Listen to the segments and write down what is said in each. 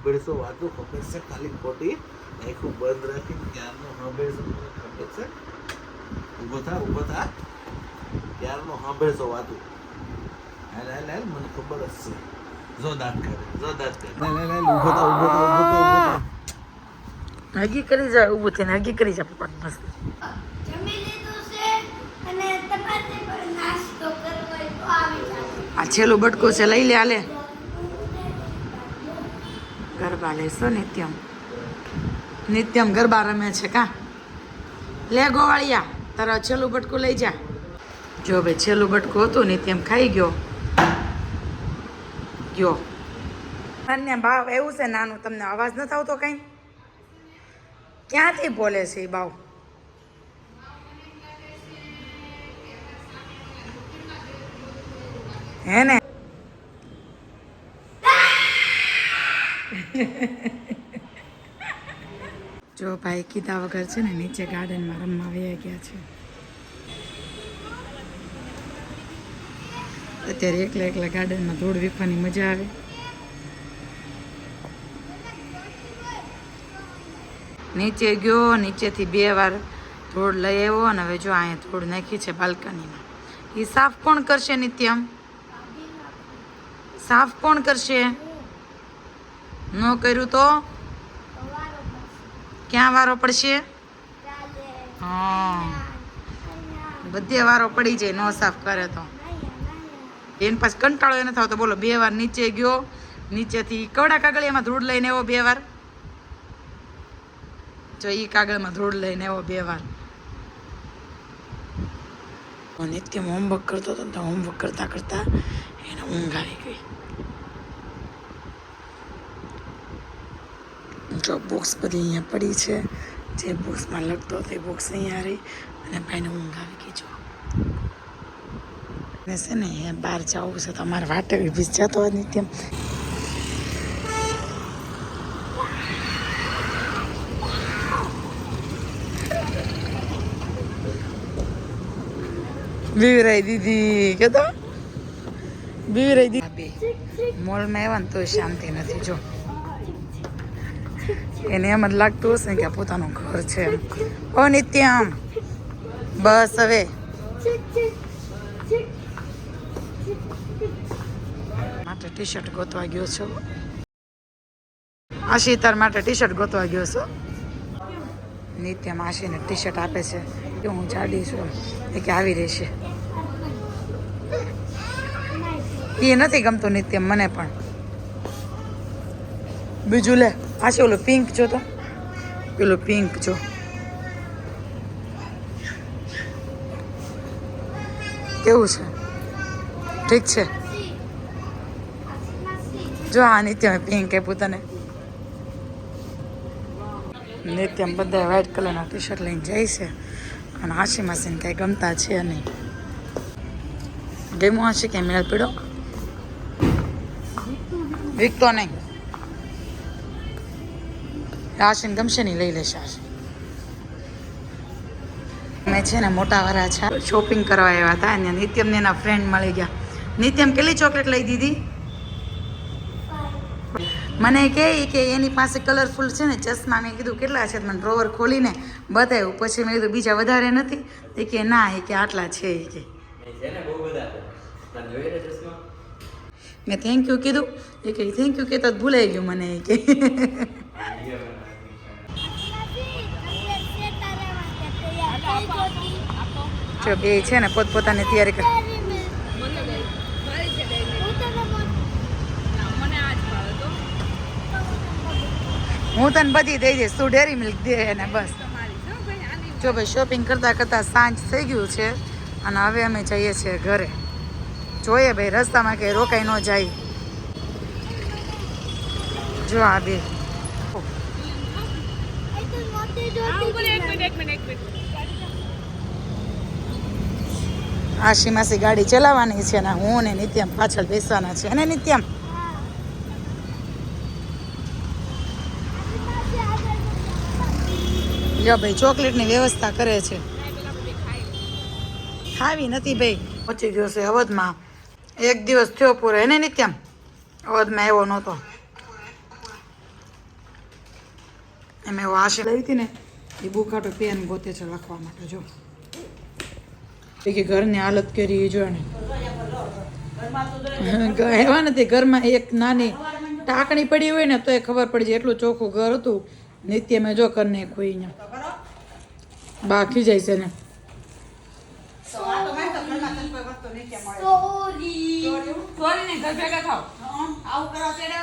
સાંભળશો વાતો ખબર છે ખાલી ખોટી. આખું બંધ રાખીને ક્યારનો સાંભળશો? મને ખબર છે ઊભો થા ઊભો થા. ક્યારનો સાંભળશો વાતો? હાલ હાલ હાલ મને ખબર જ છે. જો દાંત કરે જો દાંત કરે હાલ હાલ હાલ ઊભો થા ઊભો થા ઊભો થા હગી કરી જાય ઊભું થઈને હગી કરી જાય પપ્પા મસ્ત. આ છેલ્લો બટકો છે લઈ લે હાલે. ગરબા લેશો? નિત્યમ. નિત્યમ ગરબા રમે છે કા? લે ગોવાળિયા, તારા છેલ્લું બટકું લઈ જા. જો ભાઈ છેલ્લું બટકું હતું, નિત્યમ ખાઈ ગયો. ગયો. અન્ય ભાવ એવું છે, નાનું, તમને અવાજ નથી આવતો કઈ? ક્યાંથી બોલે છે એ બાવ હે ને? જો ભાઈ કીધા વગર છે ને નીચે ગાર્ડનમાં રમવા વયા ગયા છે. અત્યારે એકલા એકલા ગાર્ડનમાં ધૂળ વીખવાની મજા આવે. નીચે ગયો, નીચેથી બે વાર ધૂળ લઈ આવ્યો અને હવે જો અહીંયા ધૂળ નાખી છે બાલ્કનીમાં. એ સાફ કોણ કરશે, નિત્યમ? સાફ કોણ કરશે? ન કર્યું તો? ક્યાં વારો પડશે? હા. બધે વારો પડી જાય, ન સાફ કરે તો. એને પાછું કંટાળો એને થતો બોલો, બે વાર નીચે ગયો, નીચેથી કવડા કાગળિયામાં ધૂળ લઈને એવો બે વાર. જો એ કાગળમાં ધૂળ લઈને એવો બે વાર. નિત્યમ હોમવર્ક કરતો હતો તો હોમવર્ક કરતાં કરતાં એને ઊંઘ આવી ગઈ. જો બુક્સ બધી અહીંયા પડી છે. જે બુક્સમાં લખતો એ બુક્સ અહીંયા રહી અને ભાઈને ઊંઘ આવી ગઈ જો. ને છે ને અહીંયા બહાર જવું છે તો અમારે વાટે ઊભી જ જતો તેમ બીવરાઈ દીદી કેતો? બીવરાઈ દીદી. મોલમાં આવ્યા ને તો શાંતિ નથી જો. એને એમ જ લાગતું હશે કે પોતાનું ઘર છે. ઓ નિત્યમ, બસ હવે. માટે ટી શર્ટ ગોતવા ગયો છો? આશી તાર માટે ટી શર્ટ ગોતવા ગયો છો? નિત્યમ આશીને ટી શર્ટ આપે છે. કે હું જાડી છું એ કે આવી રહેશે. એ નથી ગમતું નિત્યમ, મને પણ. બીજું લે. આ છે ઓલું પિંક જો તો. પેલું પિંક જો. કેવું છે? ઠીક છે? જો આ નિત્યમ પિંક આપ્યું તને નિત્યમ બધા વ્હાઈટ કલરના ટી શર્ટ લઈને જાય છે. અને આશી માસીને કાંઈ ગમતા છે નહીં. ગેમો આશી કંઈ મેળ પીડો વીકતો નહીં. આશીને ગમશે નહીં લઈ લેશે આશી મેં છે ને મોટા વાળા છે. શોપિંગ કરવા આવ્યા હતા અને નિત્યમને એના ફ્રેન્ડ મળી ગયા. નિત્યમ કેટલી ચોકલેટ લઈ દીધી? મને કહે કે એની પાસે કલરફુલ છે ને ચશ્મા મેં કીધું કેટલા છે? તો મને ડ્રોવર ખોલીને બતાવ્યું. પછી મેં કીધું બીજા વધારે નથી. એ કે ના એ કે આટલા છે. એ કે. મેં થેન્ક યુ કીધું. એ કે થેન્ક યુ કહેતા ભૂલાઈ ગયું મને. એ કે. જો બે છે ને પોતપોતાની તૈયારી કરે. હું તને બધી દઈ દઈશ. તું ડેરી મિલ્ક દે ને બસ. જો ભાઈ શોપિંગ કરતાં કરતાં સાંજ થઈ ગયું છે અને હવે અમે જઈએ છીએ ઘરે. જોઈએ ભાઈ, રસ્તામાં કંઈ રોકાઈ ન જાય. જો આ બે. આશી માસી ગાડી ચલાવવાની છે ને હું ને નિત્યમ પાછળ બેસવાના છે. અને નિત્યમ? જો ભાઈ ચોકલેટની વ્યવસ્થા કરે છે. ખાવી નથી ભાઈ. પહોંચી ગયો છે અવધમાં. એક દિવસ થયો પૂરો. એને નિત્યમ? અવધમાં એવો નહોતો. એમ એવો આશી લઈ હતી ને? એ બુકાટો પેન ગોતે છે લખવા માટે જો. એ કે ઘરની હાલત કરી એ જો ને એવા નથી ઘરમાં એક નાની ટાંકણી પડી હોય ને તો એ ખબર પડી જાય એટલું ચોખ્ખું ઘર હતું. નિત્ય મેં જો કરી નાખ્યું અહીંયા બાકી જાય છે ને.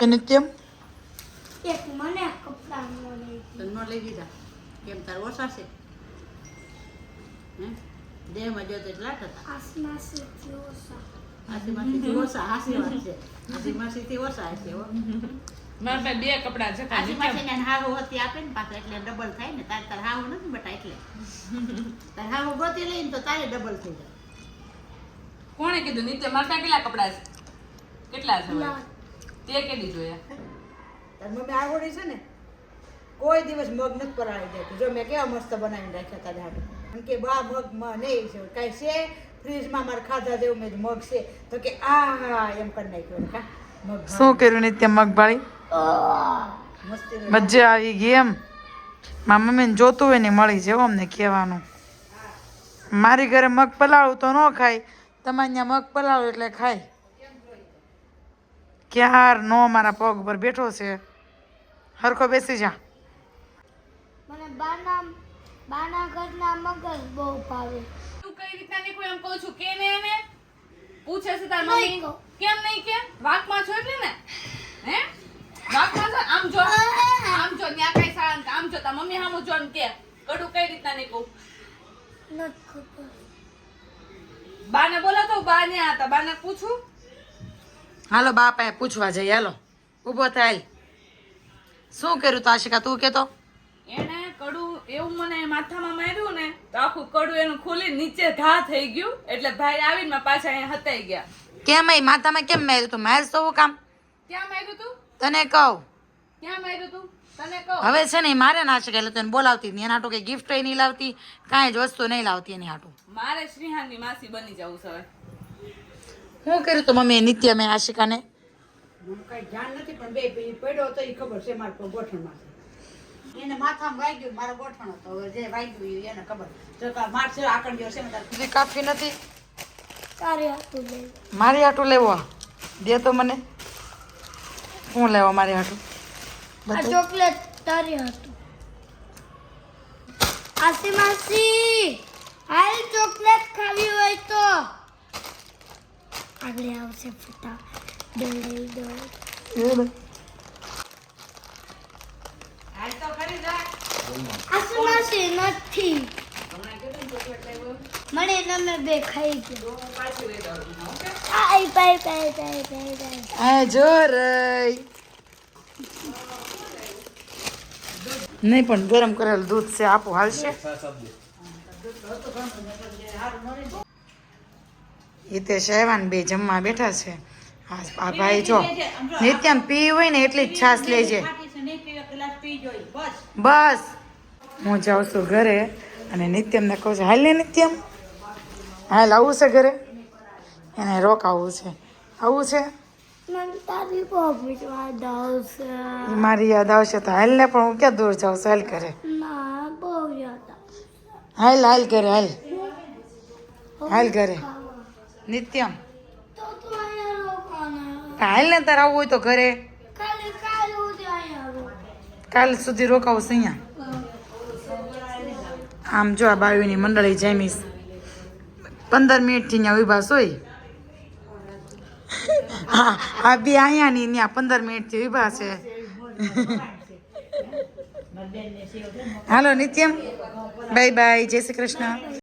નિત્યમ કેમ તાર ઓછા છે? હે? દેહમાં જો તો એટલા જ હતા. ઓછા. હાસી ઓછા હાસી વાત છે. હાસી ઓછા હશે હો. મારા પાસે બે કપડા છે હાહુ હતી આપે ને પાછા એટલે ડબલ થાય ને તારે તાર હાહુ નથી બટા એટલે. તાર હાહુ ગોતી લઈને તો તારે ડબલ થઈ જાય. કોણે કીધું? નીચે મારા પાસે કેટલા કપડા છે? કેટલા છે તે કેદી જોયા. તાર મમ્મી આગોડી છે ને કોઈ દિવસ મગ નથી પરાળી જાય જો મેં કેવા મસ્ત બનાવીને રાખ્યા તારે એમ કે બા મગ મને નહીં છે. કાંઈ છે? ફ્રીજમાં મારે ખાધા જેવું મેં મગ છે. તો કે આ એમ કરી નાખ્યું. કા મગ શું કર્યું નિત્ય મગભાળી મસ્તી મજા આવી ગઈ એમ. મારા મમ્મીને જોતું હોય ને મળી જાય અમને કહેવાનું. મારી ઘરે મગ પલાળું તો ન ખાય. તમારે ત્યાં મગ પલાળું એટલે ખાય. ક્યાર નો મારા પગ પર બેઠો છે? હરખો બેસી જા. મને બાના બાના ઘરના મગજ બહુ ભાવે. તું કઈ રીતના નીકળું એમ કહું છું કે ને એને? પૂછે છે તાર મમ્મી કેમ નહીં કે? વાકમાં છો એટલે ને? હે? વાતમાં છો? આમ જો આમ જો ન્યા કઈ સાળા આમ જો તાર મમ્મી સામું જો ને કે. કડું કઈ રીતના નીકળું નથી ખબર. બાને બોલાતો બા ને હતા બાને પૂછું? હાલો બાપાએ પૂછવા જઈએ હાલો. ઊભો થાય. શું કર્યું તો આશિકા તું કેતો? એવું મને માથામાં માર્યું ને તો આખું કડું એનું ખુલી નીચે ઘા થઈ ગયું. એટલે ભાઈ આવીને પાછા અહીંયા હતાઈ ગયા. કેમ એ માથામાં કેમ માર્યું તું? માર તો કામ? ક્યાં માર્યું તું? તને કહું. ક્યાં માર્યું તું? તને કહો. હવે છે ને મારે ના છે એટલે તને બોલાવતી નહીં એના હાટું કે ગિફ્ટ નહીં લાવતી કાંઈ જ વસ્તુ નહીં લાવતી એની હાટું. મારે શ્રીહાનની માસી બની જવું છે હવે. શું કર્યું તો મમ્મી નિત્ય મેં આશિકાને? મને કઈ જાણ નથી પણ બે પડ્યો તો એ ખબર છે મારા ગોઠણમાં એને માથામાં વાગ્યું મારો ગોઠણ હતો. હવે જે વાગ્યું એને ખબર. જો માર છે આકડ્યો છે ને તાર હજી કાફી નથી? તારે હતું લઈ મારી હાટું લેવો? દે તો મને. શું લેવા મારી હાટું? આ ચોકલેટ તારી હતું આસી માસી હાલ ચોકલેટ ખાવી હોય તો. આગળ આવશે ફટા દઈ દો હાલ તો ખરી જા માસી નથી. મને તમે બે ખાઈ ગયો. આઈ બાય બાય બાય પાઈ પાઈ આ જો રઈ. નહીં પણ ગરમ કરેલું દૂધ છે આપો હાલશે. એ તે શહેવાન બે જમવા બેઠા છે. આ આ ભાઈ જો નિત્યમ પી હોય ને એટલી જ છાશ લેજે ખાટી છે નહીં પીવે ગ્લાસ પી જોઈ બસ. બસ. હું જાઉં છું ઘરે અને નિત્યમને કહું છું હાલ ને નિત્યમ. હાલ આવું છે ઘરે? એને રોકાવું છે. આવું છે? મારી યાદ આવશે તો હાલ ને પણ હું ક્યાં દૂર જાઉં છું? હાલ કરે હાલ હાલ કરે હાલ. હાલ ઘરે. નિત્યમ. હાલ ને તારે આવવું હોય તો ઘરે. કાલે સુધી રોકાવું છું અહીંયા. આમ જો આ બાવીની મંડળી જામીશ પંદર મિનિટથી ત્યાં ઊભા સોય. હા, આ બી અહીંયા ની ત્યાં પંદર મિનિટથી ઊભા છે. હાલો નિત્યમ. બાય બાય, જય શ્રી કૃષ્ણ.